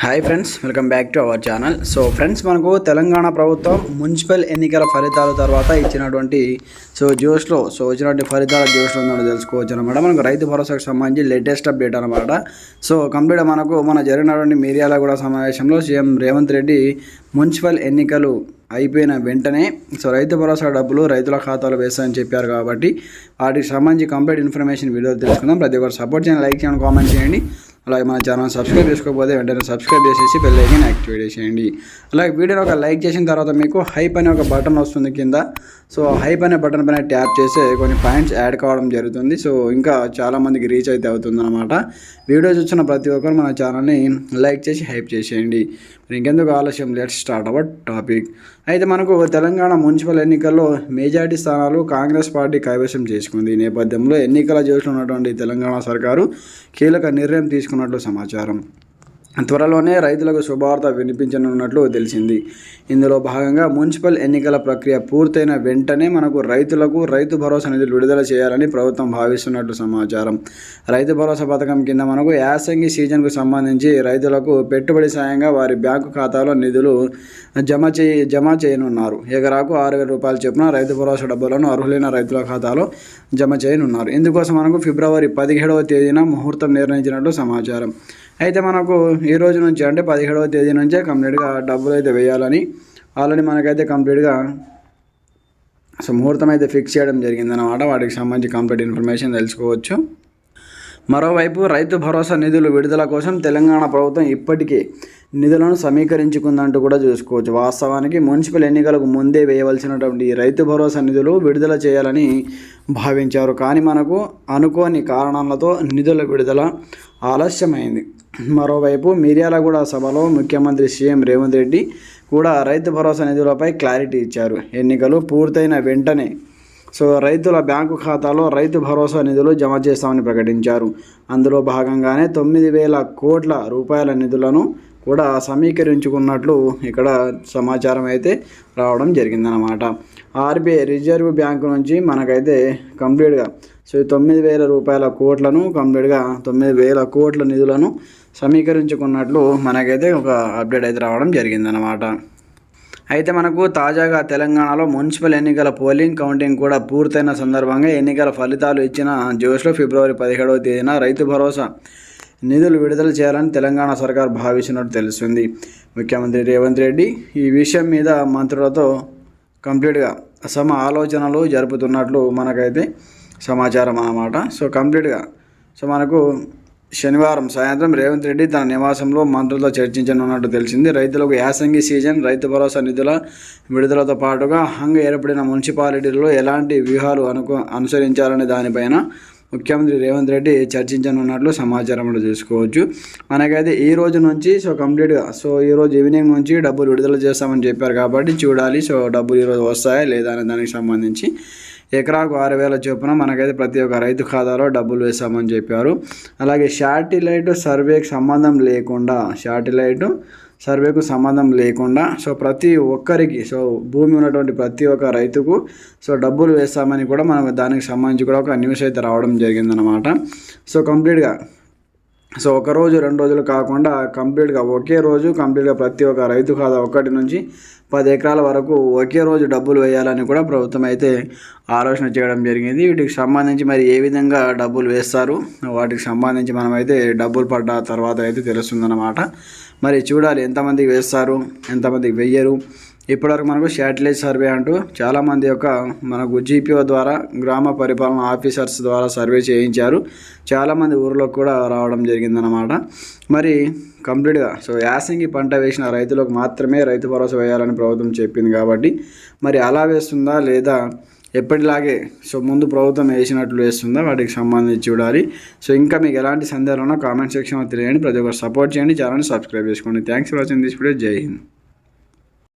Hi friends welcome back to our channel so friends మనకు తెలంగాణ ప్రభుత్వం municipal ఎన్నికల ఫలితాల తర్వాత ఇచ్చినటువంటి సో జోష్లో సో వచ్చినటువంటి ఫలితాల జోష్లో ఉందని తెలుసుకోవచ్చు అనమాట మనకు రైతు భరోసాకు సంబంధించి లేటెస్ట్ అప్డేట్ అనమాట సో కంప్లీట్ మనకు మన జరిగినటువంటి మిర్యాలగూడ సమావేశంలో సీఎం రేవంత్ రెడ్డి మున్సిపల్ ఎన్నికలు అయిపోయిన వెంటనే సో రైతు భరోసా డబ్బులు రైతుల ఖాతాలో వేస్తాయని చెప్పారు కాబట్టి వాటికి సంబంధించి కంప్లీట్ ఇన్ఫర్మేషన్ వీడియో తెలుసుకుందాం. ప్రతి ఒక్కరు సపోర్ట్ చేయండి లైక్ చేయండి కామెంట్ చేయండి. అలాగే మన ఛానల్ సబ్స్క్రైబ్ చేసుకోకపోతే వెంటనే సబ్స్క్రైబ్ చేసేసి బెల్ ఐకన్ యాక్టివేట్ చేసేయండి. అలాగే వీడియోని ఒక లైక్ చేసిన తర్వాత మీకు హైప్ అనే ఒక బటన్ వస్తుంది కింద. సో హైప్ అనే బటన్ పైన ట్యాప్ చేస్తే కొన్ని పాయింట్స్ యాడ్ కావడం జరుగుతుంది. సో ఇంకా చాలామందికి రీచ్ అయితే అవుతుంది అనమాట వీడియో చూసిన ప్రతి ఒక్కరు మన ఛానల్ని లైక్ చేసి హైప్ చేసేయండి. ఇంకెందుకు ఆలస్యం? లెట్ స్టార్ట్ అవర్ టాపిక్ అయితే మనకు తెలంగాణ మున్సిపల్ ఎన్నికల్లో మెజార్టీ స్థానాలు కాంగ్రెస్ పార్టీ కైవసం చేసుకుంది. ఈ నేపథ్యంలో ఎన్నికల జోషులో ఉన్నటువంటి తెలంగాణ సర్కారు కీలక నిర్ణయం తీసుకున్నట్లు సమాచారం. త్వరలోనే రైతులకు శుభవార్త వినిపించనున్నట్లు తెలిసింది. ఇందులో భాగంగా మున్సిపల్ ఎన్నికల ప్రక్రియ పూర్తయిన వెంటనే మనకు రైతులకు రైతు భరోసా నిధులు విడుదల చేయాలని ప్రభుత్వం భావిస్తున్నట్లు సమాచారం. రైతు భరోసా పథకం కింద మనకు యాసంగి సీజన్కు సంబంధించి రైతులకు పెట్టుబడి సాయంగా వారి బ్యాంకు ఖాతాలో నిధులు జమ చేయ జమ చేయనున్నారు. ఎకరాకు ఆరు వేల రూపాయలు చొప్పున రైతు భరోసా డబ్బులను అర్హులైన రైతుల ఖాతాలో జమ చేయనున్నారు. ఇందుకోసం మనకు ఫిబ్రవరి పదిహేడవ తేదీన ముహూర్తం నిర్ణయించినట్లు సమాచారం. అయితే మనకు ఈ రోజు నుంచి అంటే పదిహేడవ తేదీ నుంచే కంప్లీట్గా డబ్బులు అయితే వేయాలని ఆల్రెడీ మనకైతే కంప్లీట్గా సో ముహూర్తం అయితే ఫిక్స్ చేయడం జరిగిందనమాట వాటికి సంబంధించి కంప్లీట్ ఇన్ఫర్మేషన్ తెలుసుకోవచ్చు. మరోవైపు రైతు భరోసా నిధులు విడుదల కోసం తెలంగాణ ప్రభుత్వం ఇప్పటికే నిధులను సమీకరించుకుందంటూ కూడా చూసుకోవచ్చు. వాస్తవానికి మున్సిపల్ ఎన్నికలకు ముందే వేయవలసినటువంటి రైతు భరోసా నిధులు విడుదల చేయాలని భావించారు. కానీ మనకు అనుకోని కారణాలతో నిధుల విడుదల ఆలస్యమైంది. మరోవైపు మిర్యాలగూడ సభలో ముఖ్యమంత్రి సీఎం రేవంత్ రెడ్డి కూడా రైతు భరోసా నిధులపై క్లారిటీ ఇచ్చారు. ఎన్నికలు పూర్తయిన వెంటనే సో రైతుల బ్యాంకు ఖాతాలో రైతు భరోసా నిధులు జమ చేస్తామని ప్రకటించారు. అందులో భాగంగానే తొమ్మిది వేల కోట్ల రూపాయల నిధులను కూడా సమీకరించుకున్నట్లు ఇక్కడ సమాచారం అయితే రావడం జరిగిందనమాట ఆర్బీఐ రిజర్వ్ బ్యాంకు నుంచి మనకైతే కంప్లీట్గా సో తొమ్మిది వేల రూపాయల కోట్లను కంప్లీట్గా తొమ్మిది వేల కోట్ల నిధులను సమీకరించుకున్నట్లు మనకైతే ఒక అప్డేట్ అయితే రావడం జరిగిందనమాట అయితే మనకు తాజాగా తెలంగాణలో మున్సిపల్ ఎన్నికల పోలింగ్ కౌంటింగ్ కూడా పూర్తయిన సందర్భంగా ఎన్నికల ఫలితాలు ఇచ్చిన జోష్లో ఫిబ్రవరి పదిహేడవ తేదీన రైతు భరోసా నిధులు విడుదల చేయాలని తెలంగాణ సర్కార్ భావిస్తున్నట్టు తెలుస్తుంది. ముఖ్యమంత్రి రేవంత్ రెడ్డి ఈ విషయం మీద మంత్రులతో కంప్లీట్గా సమ ఆలోచనలు జరుపుతున్నట్లు మనకైతే సమాచారం అన్నమాట. సో కంప్లీట్గా సో మనకు శనివారం సాయంత్రం రేవంత్ రెడ్డి తన నివాసంలో మంత్రులతో చర్చించనున్నట్టు తెలిసింది. రైతులకు యాసంగి సీజన్ రైతు భరోసా నిధుల విడుదలతో పాటుగా హంగ ఏర్పడిన మున్సిపాలిటీలో ఎలాంటి వ్యూహాలు అనుకు అనుసరించాలనే దానిపైన ముఖ్యమంత్రి రేవంత్ రెడ్డి చర్చించనున్నట్లు సమాచారం కూడా చూసుకోవచ్చు మనకైతే ఈ రోజు నుంచి సో కంప్లీట్గా సో ఈరోజు ఈవినింగ్ నుంచి డబ్బులు విడుదల చేస్తామని చెప్పారు కాబట్టి చూడాలి. సో డబ్బులు ఈరోజు వస్తాయా లేదా అనే దానికి సంబంధించి ఎకరాకు ఆరు వేల చొప్పున మనకైతే ప్రతి ఒక్క రైతు ఖాతాలో డబ్బులు వేస్తామని చెప్పారు. అలాగే శాటిలైట్ సర్వేకి సంబంధం లేకుండా శాటిలైట్ సర్వేకు సంబంధం లేకుండా సో ప్రతి ఒక్కరికి సో భూమి ఉన్నటువంటి ప్రతి ఒక్క రైతుకు సో డబ్బులు వేస్తామని కూడా మనకు దానికి సంబంధించి కూడా ఒక న్యూస్ అయితే రావడం జరిగిందనమాట సో కంప్లీట్గా సో ఒక రోజు రెండు రోజులు కాకుండా కంప్లీట్గా ఒకే రోజు కంప్లీట్గా ప్రతి ఒక్క రైతు ఖాతా ఒకటి నుంచి పది ఎకరాల వరకు ఒకే రోజు డబ్బులు వేయాలని కూడా ప్రభుత్వం అయితే ఆలోచన చేయడం జరిగింది. వీటికి సంబంధించి మరి ఏ విధంగా డబ్బులు వేస్తారు? వాటికి సంబంధించి మనమైతే డబ్బులు పడ్డ తర్వాత అయితే తెలుస్తుందన్నమాట. మరి చూడాలి ఎంతమందికి వేస్తారు? ఎంతమందికి వెయ్యరు? ఇప్పటివరకు మనకు శాటిలైట్ సర్వే అంటూ చాలామంది యొక్క మనకు జీపీఓ ద్వారా గ్రామ పరిపాలన ఆఫీసర్స్ ద్వారా సర్వే చేయించారు. చాలామంది ఊర్లోకి కూడా రావడం జరిగిందనమాట మరి కంప్లీట్గా సో యాసంగి పంట వేసిన రైతులకు మాత్రమే రైతు భరోసా వేయాలని ప్రభుత్వం చెప్పింది కాబట్టి మరి అలా వేస్తుందా లేదా ఎప్పటిలాగే సో ముందు ప్రభుత్వం వేసినట్లు వేస్తుందా? వాటికి సంబంధించి చూడాలి. సో ఇంకా మీకు ఎలాంటి సందేహాలు ఉన్నా కామెంట్ సెక్షన్లో తెలియండి ప్రతి ఒక్కరు సపోర్ట్ చేయండి. ఛానల్ని సబ్స్క్రైబ్ చేసుకోండి. Thanks for watching this video. జై హింద్.